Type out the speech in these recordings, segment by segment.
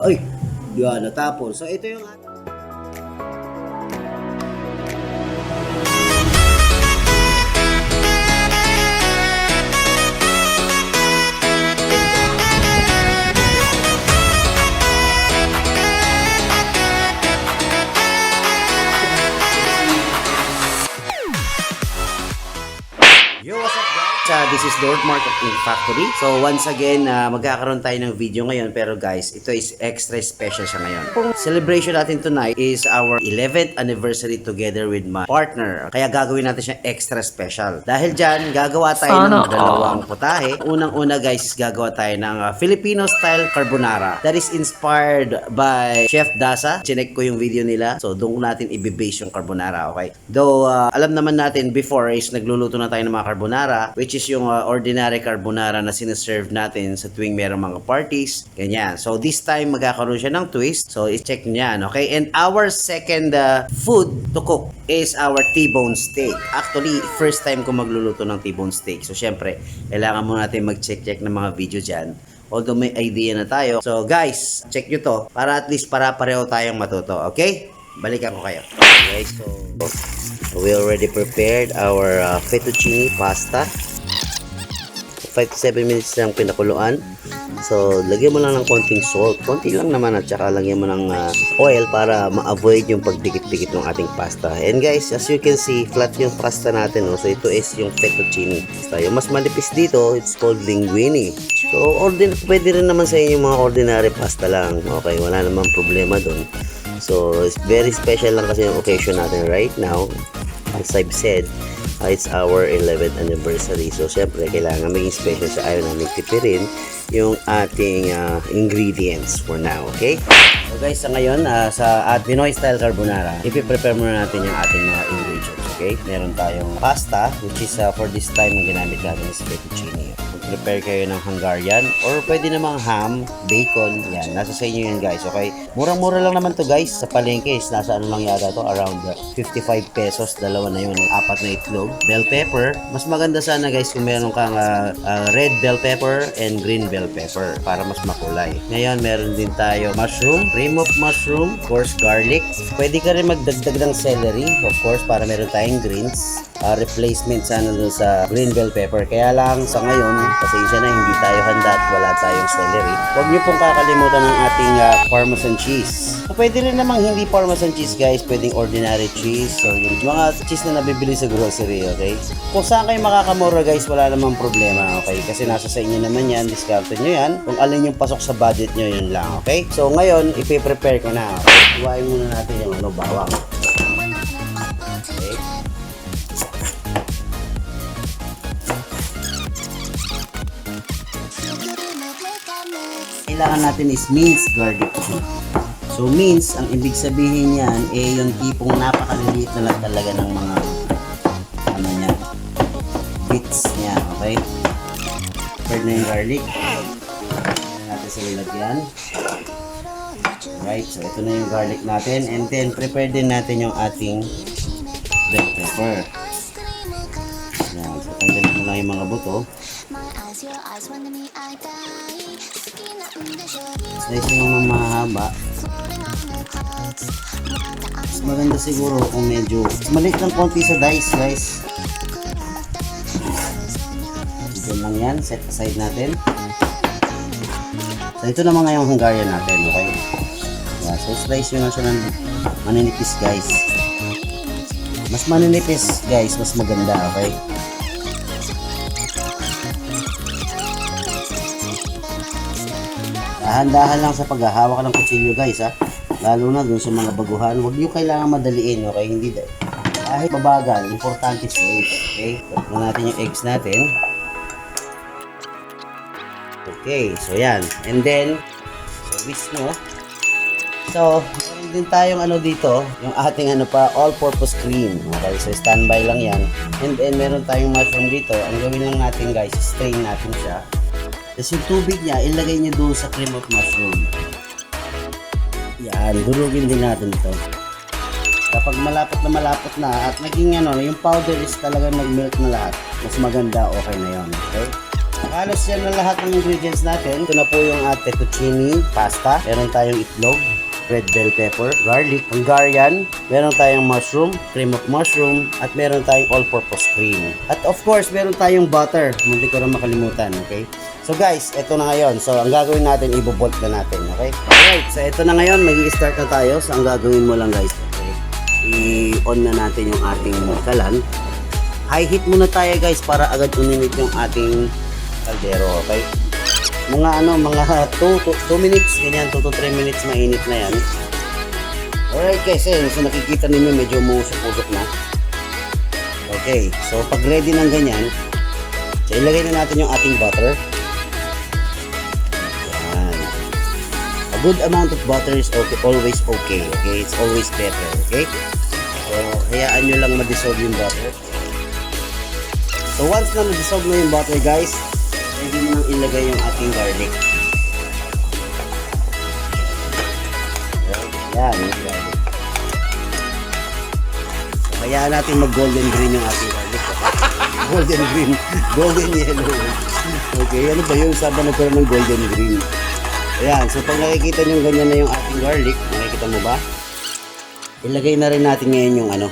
Ay, yun, natapon. So, ito yung... Yo, this is Lord Mark of Ink Factory. So once again, uh, magkakaroon tayo ng video ngayon pero guys, ito is extra special siya ngayon. Kung celebration natin tonight is our 11th anniversary together with my partner. Kaya gagawin natin siya extra special. Dahil dyan, gagawa tayo Sana ng dalawang putahe. Unang-una guys, is gagawa tayo ng uh, Filipino style carbonara that is inspired by Chef Dasa. Chinek ko yung video nila. So doon natin i-base yung carbonara, okay? Though uh, alam naman natin before is nagluluto na tayo ng mga carbonara which is yung uh, ordinary carbonara na sinaserve natin sa tuwing merong mga parties. Ganyan. So this time magkakaroon siya ng twist. So i-check niyan, okay? And our second uh, food to cook is our T-bone steak. Actually, first time ko magluluto ng T-bone steak. So syempre, kailangan muna natin mag-check-check ng mga video dyan. Although may idea na tayo. So guys, check nyo to para at least para pareho tayong matuto. Okay? Balikan ko kayo. Okay, so we already prepared our uh, fettuccine pasta. 5 to 7 minutes lang pinakuluan. So, lagyan mo lang ng konting salt. Konti lang naman at saka lagyan mo ng uh, oil para ma-avoid yung pagdikit-dikit ng ating pasta. And guys, as you can see, flat yung pasta natin. No? So, ito is yung fettuccine. So, yung mas malipis dito, it's called linguine. So, ordin pwede rin naman sa inyo mga ordinary pasta lang. Okay, wala namang problema dun. So, it's very special lang kasi yung occasion natin right now. As I've said, it's our 11th anniversary. So, syempre, kailangan maging special sa ayaw namin tipirin yung ating uh, ingredients for now, okay? So guys, sa ngayon, uh, sa at Pinoy style carbonara, ipiprepare muna natin yung ating mga ingredients, okay? Meron tayong pasta, which is uh, for this time ang ginamit natin is fettuccine. Prepare kayo ng Hungarian or pwede namang ham, bacon, yan. Nasa sa inyo yan guys, okay? Murang-mura lang naman to guys sa palengke. Is nasa ano lang yata to, around uh, 55 pesos. Dalawa na yun, apat na itlog. Bell pepper. Mas maganda sana guys kung meron kang uh, uh, red bell pepper and green bell pepper para mas makulay. Ngayon, meron din tayo mushroom, cream of mushroom, of garlic. Pwede ka rin magdagdag ng celery, of course, para meron tayong greens. Uh, replacement sana dun sa green bell pepper. Kaya lang sa ngayon, pasensya na hindi tayo handa at wala tayong celery. Huwag niyo pong kakalimutan ng ating uh, parmesan cheese. So, pwede rin namang hindi parmesan cheese guys, pwedeng ordinary cheese or yung mga cheese na nabibili sa grocery, okay? Kung saan kayo makakamura guys, wala namang problema, okay? Kasi nasa sa inyo naman yan, discount nyo yan. Kung alin yung pasok sa budget nyo, yun lang, okay? So ngayon, ipiprepare ko na, okay? Iwain muna natin yung ano, bawang. Kailangan natin is minced garlic. So minced, ang ibig sabihin niyan eh yung tipong napakaliliit na lang talaga ng mga ano niya, bits niya, okay? Prepared na yung garlic. Ayan natin sa lalagyan. Right, so ito na yung garlic natin and then prepare din natin yung ating bell pepper. Ayan, so tanggalin mo lang yung mga buto. Mo naman mahaba. Mas maganda siguro kung medyo maliit lang konti sa dice guys. Ito lang yan. Set aside natin. So ito naman ngayong Hungarian natin. Okay? Yeah, so slice nyo na siya ng maninipis guys. Mas maninipis guys. Mas maganda. Okay? Dahan-dahan lang sa paghahawak ng kutsilyo guys ha. Lalo na dun sa mga baguhan. Huwag nyo kailangan madaliin, okay? Hindi dahil. Kahit mabagal, importante safe, okay? Pagpun natin yung eggs natin. Okay, so yan. And then, so whisk mo. So, meron din tayong ano dito, yung ating ano pa, all-purpose cream. Okay, so standby lang yan. And then, meron tayong mushroom dito. Ang gawin lang natin guys, strain natin siya. Tapos yung tubig niya, ilagay niyo doon sa cream of mushroom. Yan, durugin din natin ito. Kapag malapot na malapot na at naging ano, yung powder is talaga nag-melt na lahat, mas maganda, okay na yon okay? Halos yan na lahat ng ingredients natin. Ito na po yung ate fettuccine pasta. Meron tayong itlog, red bell pepper, garlic, Hungarian, meron tayong mushroom, cream of mushroom, at meron tayong all-purpose cream. At of course, meron tayong butter. Hindi ko na makalimutan, okay? So guys, ito na ngayon. So ang gagawin natin, ibobolt na natin, okay? Alright, so ito na ngayon, mag-start na tayo. So ang gagawin mo lang guys, okay? I-on na natin yung ating kalan. High heat muna tayo guys para agad uminit yung ating kaldero, okay? Mga ano, mga 2 minutes, ganyan, 2 to 3 minutes mainit na yan. Alright guys, ayun, so nakikita ninyo medyo musok-usok na. Okay, so pag ready ng ganyan, so ilagay na natin yung ating butter. Yan. A good amount of butter is okay, always okay, okay? It's always better, okay? So, hayaan nyo lang ma-dissolve yung butter. So, once na na-dissolve na yung butter, guys, ilagay yung ating garlic. Yan, yung garlic. So, natin mag-golden green yung ating garlic. okay? golden green, golden yellow. Okay, ano ba yun? Saba nagkaroon ng golden green. Ayan, so pag nakikita nyo ganyan na yung ating garlic, nakikita mo ba? Ilagay na rin natin ngayon yung ano,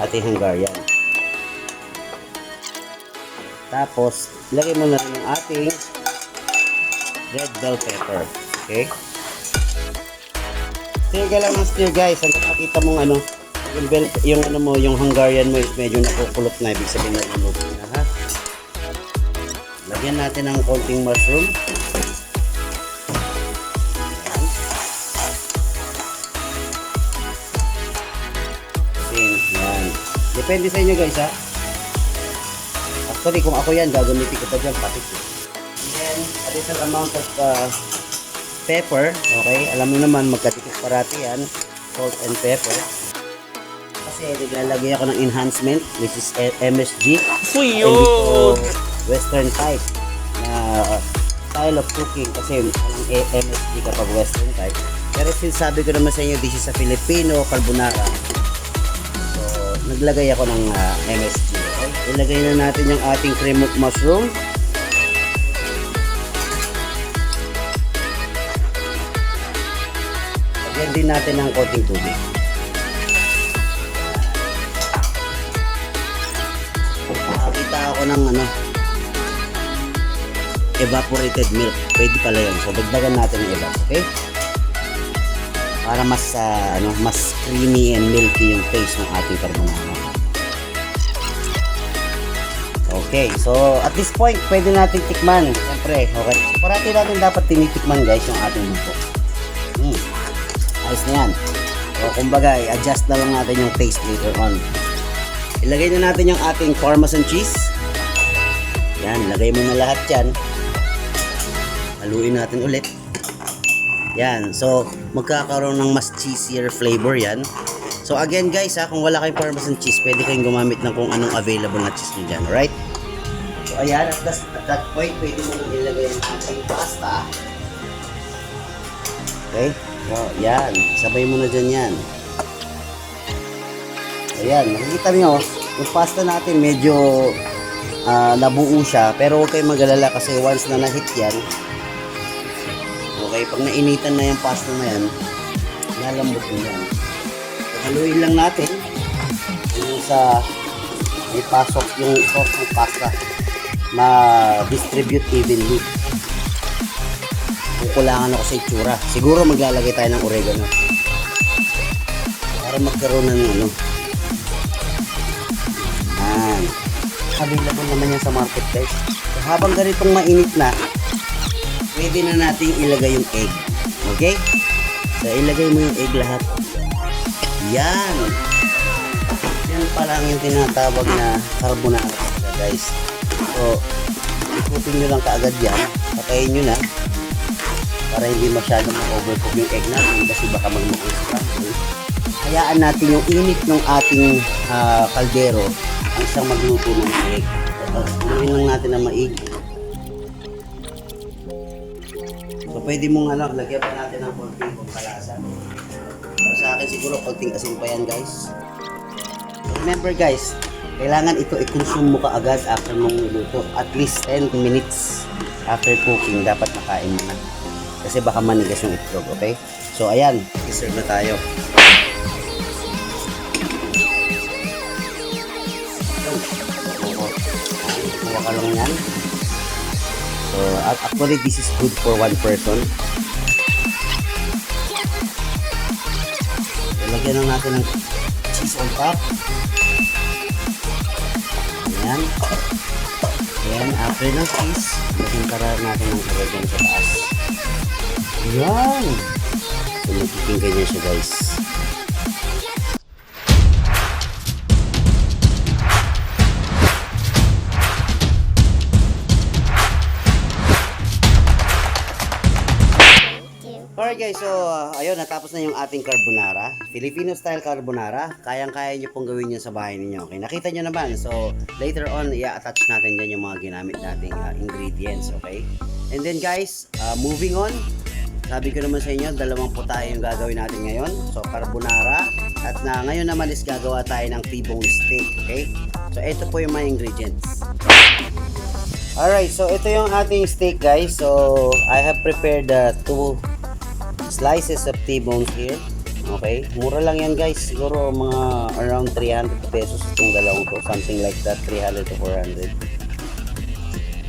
ating Hungarian. Tapos, ilagay mo na rin yung ating red bell pepper. Okay? Stir ka lang ng guys. Hanggang makita mong ano, yung, bell, yung ano mo, yung Hungarian mo is medyo nakukulot na. Ibig sabihin na luluto na ha. Lagyan natin ng konting mushroom. Ayan. Yan. Depende sa inyo guys ha. Actually, kung ako yan, gagamitin ko pa dyan, patik. And then, additional amount of uh, pepper. Okay, alam mo naman, magkatikis parati yan. Salt and pepper. Kasi naglalagay ako ng enhancement, which is MSG. Fuyo! Western type na uh, style of cooking kasi walang A- MSG kapag western type. Pero since sabi ko naman sa inyo, this is a Filipino carbonara. So, naglagay ako ng uh, MSG. Ilagay na natin yung ating cream of mushroom. Lagyan din natin ng konting tubig. Nakakita ako ng ano, evaporated milk. Pwede pala yun. So, dagdagan natin ng iba. Okay? Para mas, ah, ano, mas creamy and milky yung taste ng ating carbonara. Okay, so at this point, pwede natin tikman. Siyempre, okay. Parati natin dapat tinitikman guys yung ating luto. Hmm. Ayos na yan. So, kumbaga, i-adjust na lang natin yung taste later on. Ilagay na natin yung ating parmesan cheese. Yan, lagay mo na lahat yan. Haluin natin ulit. Yan, so magkakaroon ng mas cheesier flavor yan. So again guys ha, kung wala kayong parmesan cheese, pwede kayong gumamit ng kung anong available na cheese nyo dyan, alright? So ayan, at, das, at that point, pwede mo nang ilagay ang ating pasta. Okay? So, yan. Sabay mo na dyan yan. Ayan, nakikita nyo, yung pasta natin medyo ah, nabuo siya. Pero huwag kayong magalala kasi once na na-hit yan, okay, pag nainitan na yung pasta na yan, lalambot mo yan. So, haluin lang natin yung sa may pasok yung sauce ng pasta ma-distribute evenly. Kukulangan ako sa itsura. Siguro maglalagay tayo ng oregano. Para magkaroon ng ano, yan. Available naman yan sa market guys. So, habang ganitong mainit na, pwede na nating ilagay yung egg. Okay? So, ilagay mo yung egg lahat. Yan. Yan pa lang yung tinatawag na carbonara guys. So, ikutin nyo lang kaagad yan. Patayin nyo na. Para hindi masyadong ma-overcook yung egg natin kasi baka magmukhang scramble. Hayaan natin yung init ng ating ah, kaldero ang siyang magluto ng egg. Tapos, luin lang natin na maigi. So, pwede mong ano, lagyan pa natin ng konting pampalasa. Para sa akin siguro konting asin pa yan guys. So, remember guys, kailangan ito i-consume mo kaagad after mong luto. At least 10 minutes after cooking, dapat nakain mo na. Kasi baka manigas yung itlog, okay? So, ayan, i-serve na tayo. Kuha ka lang yan. So, ac- actually, this is good for one person. So, lagyan lang natin ng cheese on top. Ayan. Ayan, after ng cheese, lagyan para natin ng oregano sa taas. Ayan. So, magiging ganyan siya, guys. Guys, so uh, ayun, natapos na yung ating carbonara. Filipino style carbonara. Kayang-kaya nyo pong gawin yun sa bahay ninyo. Okay, nakita nyo naman. So, later on, i-attach natin dyan yung mga ginamit nating uh, ingredients. Okay? And then guys, uh, moving on. Sabi ko naman sa inyo, dalawang po tayo yung gagawin natin ngayon. So, carbonara. At na ngayon naman is gagawa tayo ng T-bone steak. Okay? So, ito po yung mga ingredients. Alright, so ito yung ating steak guys. So, I have prepared the two slices of T-bone here. Okay, mura lang yan guys. Siguro mga around 300 pesos itong dalawang to. Something like that, 300 to 400.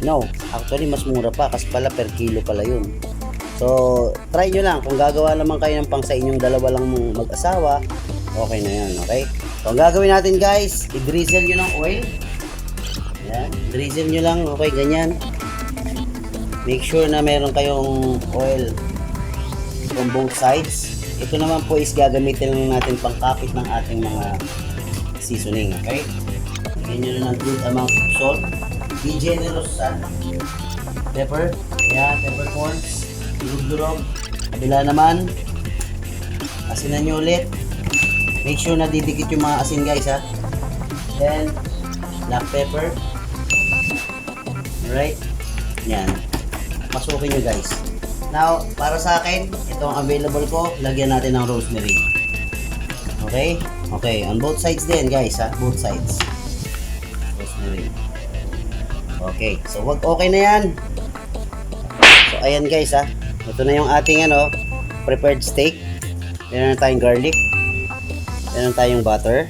No, actually mas mura pa kasi pala per kilo pala yun. So, try nyo lang. Kung gagawa naman kayo ng pang sa inyong dalawa lang mong mag-asawa, okay na yun, okay? So, ang gagawin natin guys, i-drizzle nyo ng oil. Yan, drizzle nyo lang, okay, ganyan. Make sure na meron kayong oil from both sides. Ito naman po is gagamitin lang natin pangkapit ng ating mga seasoning, okay? Lagyan nyo na ng good amount of salt. Be generous sa pepper. Yeah, peppercorns. Durog-durog. Kabila naman. Asinan nyo ulit. Make sure na didikit yung mga asin guys ha. Then, black pepper. Alright. Yan. Pasukin nyo guys. Now, para sa akin, ito ang available ko. Lagyan natin ng rosemary. Okay? Okay, on both sides din guys ha. Both sides. Rosemary. Okay, so wag okay na yan. So ayan guys ha. Ito na yung ating ano, prepared steak. Meron na tayong garlic. Meron tayong butter.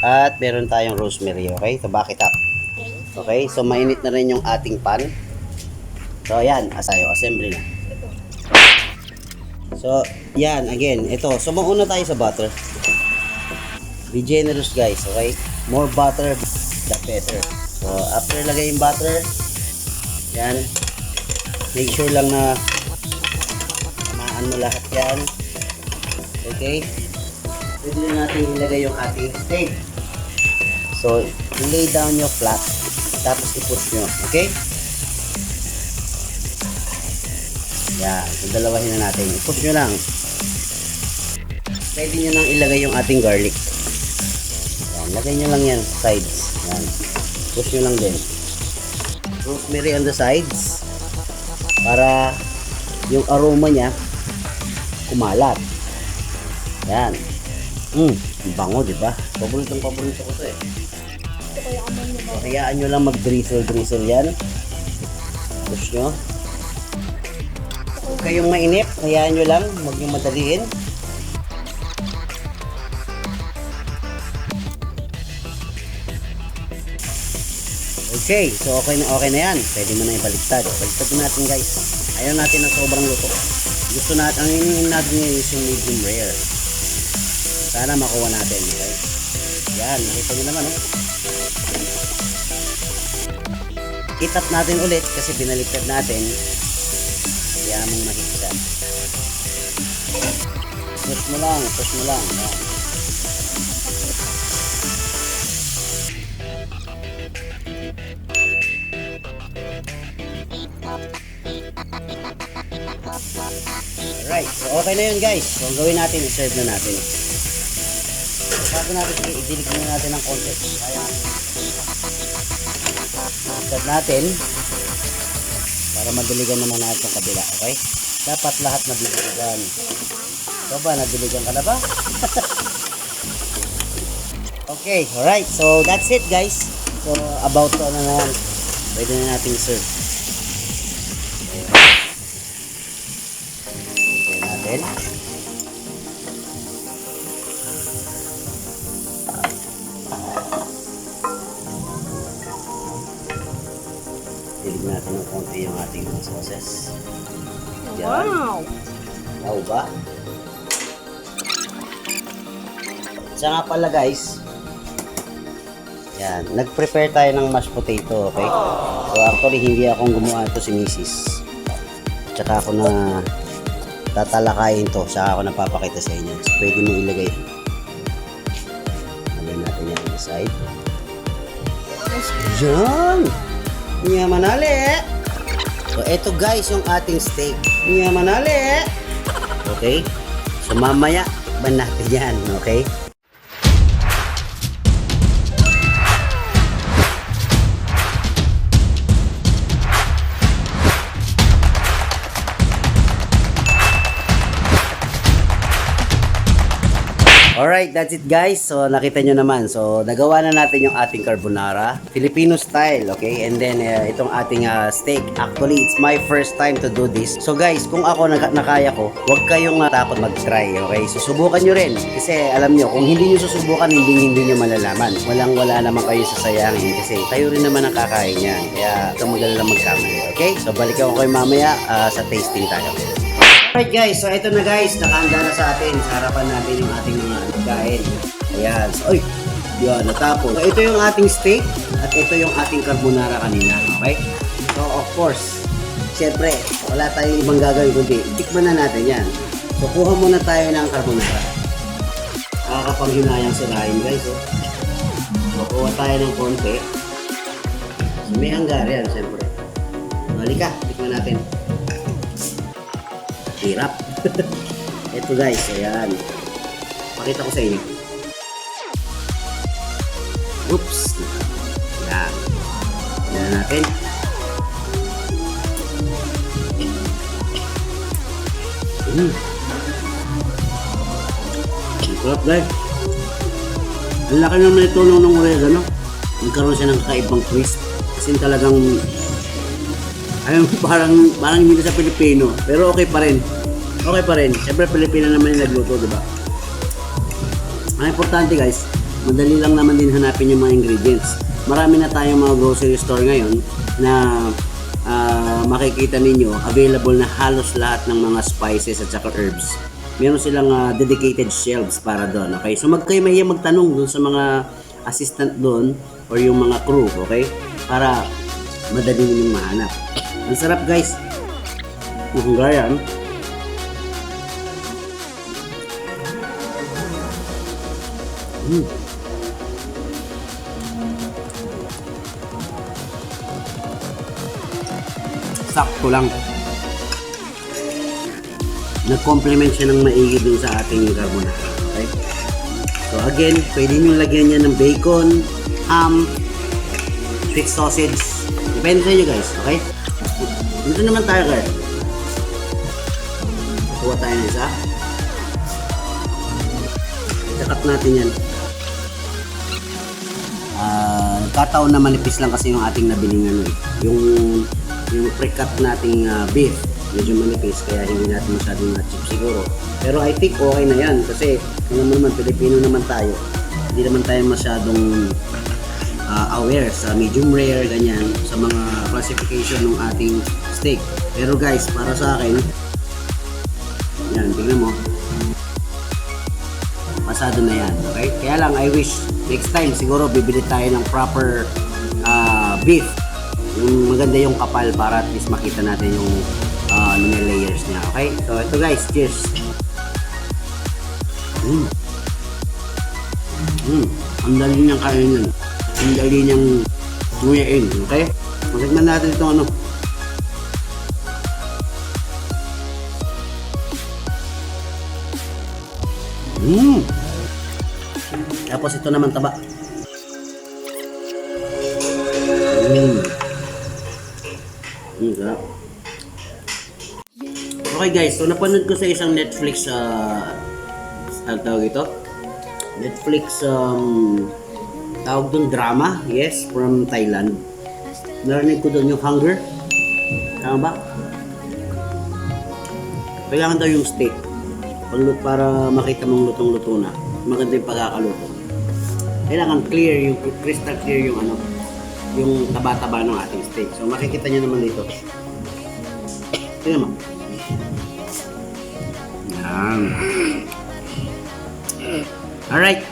At meron tayong rosemary, okay? To back it up. Okay, so mainit na rin yung ating pan. So ayan, asayo, assembly na. So, yan, again, ito. So, mauna tayo sa butter. Be generous guys, okay? More butter, the better. So, after lagay yung butter, yan, make sure lang na tamaan mo lahat yan. Okay? Pwede na natin ilagay yung ating steak. So, lay down nyo flat. Tapos i-push nyo. Okay? Yan. So, dalawahin na natin. I-push nyo lang. Pwede nyo nang ilagay yung ating garlic. Yan. Lagay nyo lang yan sides. Yan. Push nyo lang din. Rosemary on the sides. Para yung aroma niya kumalat. Yan. Mm, ang bango, di ba? Paborito paborito ko to eh. So, hayaan nyo lang mag-drizzle-drizzle yan. Push nyo. Huwag kayong mainip. Hayaan nyo lang. Huwag nyo madaliin. Okay, so okay na okay na yan. Pwede mo na ibaliktad. Baliktad natin guys. Ayaw natin ng sobrang luto. Gusto natin, ang iningin natin ngayon is yung medium rare. Sana makuha natin. Okay? Yan, nakita nyo naman oh. Itap natin ulit kasi binaliktad natin. Kaya mong mahigsa. Push mo lang, push mo lang. Yan. Alright, so okay na yun guys. So ang gawin natin, i-serve na natin. Bago natin, idilig muna natin ng konti. Kaya, serve natin para madiligan naman natin ang kabila, okay? Dapat lahat madiligan. Ito ba, nadiligan ka na ba? Okay, alright. So, that's it guys. So, about to ano na yan. Pwede na nating serve. Okay natin. Siya nga pala guys. Yan. Nag-prepare tayo ng mashed potato, okay? So actually hindi akong gumawa ito si Mrs. Tsaka ako na tatalakayin to. Tsaka ako napapakita sa inyo. So pwede mo ilagay. Alin natin yan sa side. Yan! Niya manali! So eto guys yung ating steak. Niya manali! Okay? So mamaya, ban natin yan, okay? Alright, that's it guys. So nakita nyo naman. So nagawa na natin yung ating carbonara. Filipino style, okay? And then uh, itong ating uh, steak. Actually, it's my first time to do this. So guys, kung ako naka- nakaya ko, huwag kayong uh, takot mag-try, okay? Susubukan nyo rin. Kasi alam nyo, kung hindi nyo susubukan, hindi hindi nyo malalaman. Walang wala naman kayo sasayangin kasi kayo rin naman ang kakain yan. Kaya ito magalang magkamali, okay? So balikan ko kayo mamaya uh, sa tasting tayo. Alright guys, so ito na guys, nakahanda na sa atin. Sa harapan natin yung ating mga kain. Ayan, so, ay, yun, natapos. So ito yung ating steak at ito yung ating carbonara kanina, okay? So of course, syempre, wala tayong ibang gagawin kundi tikman na natin yan. So kuha muna tayo ng carbonara. Nakakapanghinayang sirahin guys, oh. So kuha tayo ng konti. So may hanggar yan, syempre. Halika, tikman natin. Hirap. Ito guys, ayan. Pakita ko sa inyo. Oops. Yan. Yan na natin. Mm. Sarap guys. Ang laki naman ito nung nung oregano. Nagkaroon siya ng kakaibang twist. Kasi talagang ayun, parang, parang hindi sa Pilipino. Pero okay pa rin. Okay pa rin. Siyempre, Pilipino naman yung nagluto, di ba? Ang importante guys, madali lang naman din hanapin yung mga ingredients. Marami na tayong mga grocery store ngayon na ah, makikita ninyo available na halos lahat ng mga spices at saka herbs. Meron silang ah, dedicated shelves para doon. Okay? So mag kayo mahiya magtanong doon sa mga assistant doon or yung mga crew, okay? Para madali ninyong mahanap. Ang sarap guys. Yung Hungarian. Mm. Sakto lang. Nag-complement siya ng maigi dun sa ating carbonara. Okay? So again, pwede nyo lagyan niya ng bacon, ham, sweet sausage. Depende sa inyo guys. Okay? Dito naman tayo guys. Kuha tayo ng isa. Kakat natin yan. Nagkataon na manipis lang kasi yung ating nabiling ano eh. Yung yung pre-cut nating ah, beef medyo manipis kaya hindi natin masyadong na-chip siguro. Pero I think okay na yan kasi kung naman naman Pilipino naman tayo, hindi naman tayo masyadong ah, aware sa medium rare ganyan sa mga classification ng ating steak. Pero guys, para sa akin, yan, tingnan mo, pasado na yan. Okay? Kaya lang, I wish next time siguro bibili tayo ng proper ah, beef. Yung maganda yung kapal para at least makita natin yung uh, ano yung layers niya. Okay? So, ito guys. Cheers! Mm. Mm. Ang dali niyang kainin. Ang dali niyang nguyain. Okay? Matignan natin itong ano. Mm. Tapos ito naman taba. Mm. Mm, sarap. Okay guys, so napanood ko sa isang Netflix uh, ang tawag ito? Netflix um, Tawag doon drama. Yes, from Thailand. Narinig ko doon yung hunger. Tama ba? Kailangan daw yung steak. Pag, para makita mong lutong-luto na. Maganda yung pagkakaluto. Kailangan clear yung crystal clear yung ano yung taba-taba ng ating steak. So makikita niyo naman dito. Tingnan mo. Yan. Alright.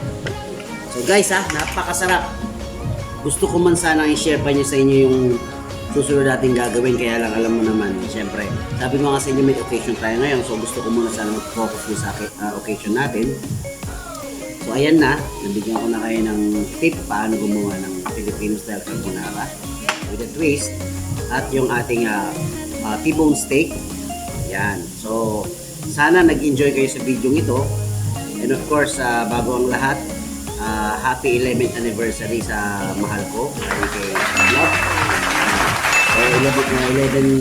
So guys ha, napakasarap. Gusto ko man sana i-share pa niyo sa inyo yung susunod natin gagawin kaya lang alam mo naman syempre sabi ko nga sa inyo may occasion tayo ngayon so gusto ko muna sana mag-focus sa uh, occasion natin so ayan na nabigyan ko na kayo ng tip paano gumawa ng Filipino style carbonara with a twist at yung ating uh, uh, T-bone steak yan so sana nag-enjoy kayo sa video ito and of course uh, bago ang lahat uh, happy 11th anniversary sa mahal ko kay Love So, 11, na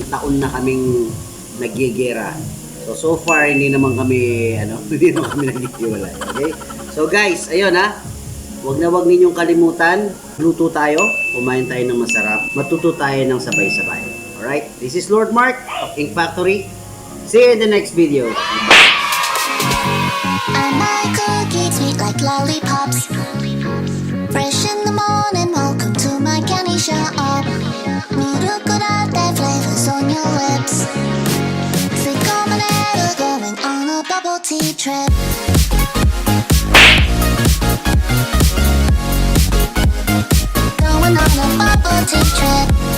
11 taon na kaming nagyegera. So, so far, hindi naman kami, ano, hindi naman kami naghihiwalay. Okay? So, guys, ayun ha. Huwag na huwag ninyong kalimutan. Luto tayo. Kumain tayo ng masarap. Matuto tayo ng sabay-sabay. Alright? This is Lord Mark of Ink Factory. See you in the next video. I like cookies sweet like lollipops. Fresh in the morning, welcome to my candy shop. Mirukurate flavors on your lips. Lemonade going on a bubble tea trip. Trip.